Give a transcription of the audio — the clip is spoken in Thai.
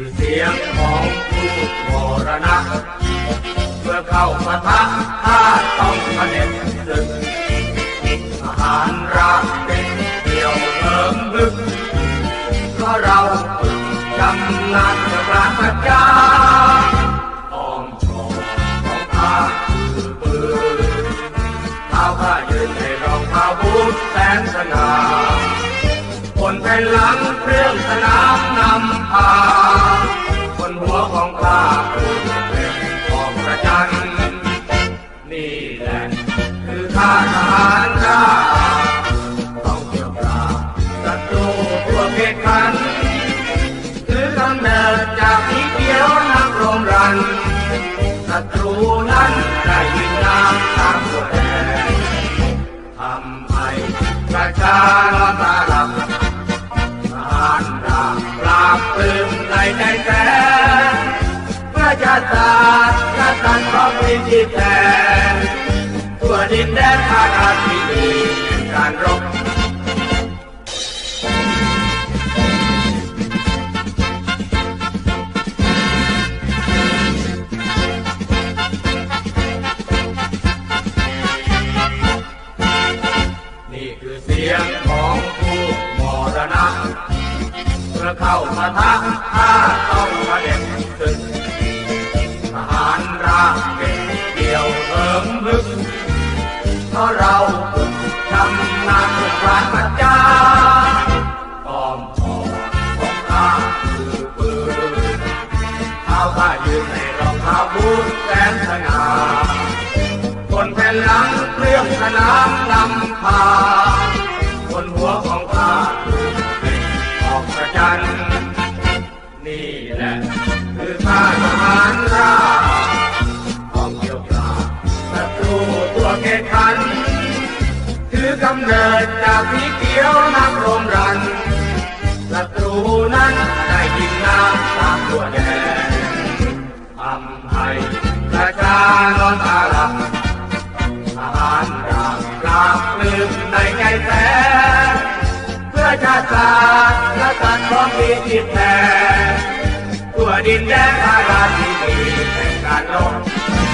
ือเสียงของผู้มรณะ เมื่อเข้าปะทะถ้าต้องมาเด็ดศึกทหารรักเป็นเดียวเพิ่มลึกเพราะเราฝึกกำลังจะรักจาอ้อมชอบของข้าคือถ้าข้ายืนในรองเท้าบูทแสนสนาคนแผ่นหลังเครื่องสนา แหละคือข้าทหารข้าต้องเกี่ยวกราบศัตรูทั่วเขตขันคือกำเนิดจากสีเขียวนักโรงรันศัตรูนั้นได้ยินน้ำตามตัวแดงทำให้ประชานอนตาหลับทหารราบปราบปลื้มในใจแสนเพื่อจะตาดกตันของพิจิตแทนทั่ว ดินแดนภาคาที่มีแห่งการรบนี่คือเสียงของผู้มรณะเมื่อเข้ามาทักข้าต้องมาเด็ดศึกทหารราเป็นเกี่ยวเถิมลึก ราะเราฝึกชำนาญทุกปราจากป้อมทองของข้าคือปืนเท้าข้ายืนในรองเท้าบูทแสนสง่าคนแผ่นหลังเครื่องสนามนำพาบนหัวของข้าคือเป็นออกประจันนี่แหละคือข้าทหารราต้องเกี่ยวกราบศัตรูตัวเกตขัน อกำเนิดจากสีเขียวนักรมรันศัตรูนั้นได้ยินน้ำตามตัวแดงทำให้ประชานอนตาหลับทหารราบปราบปลื้มในใจแสนเพื่อชาติศาสตร์และการของมีจิตแทนทั่วดินแดนพาราที่มีแห่งการรบ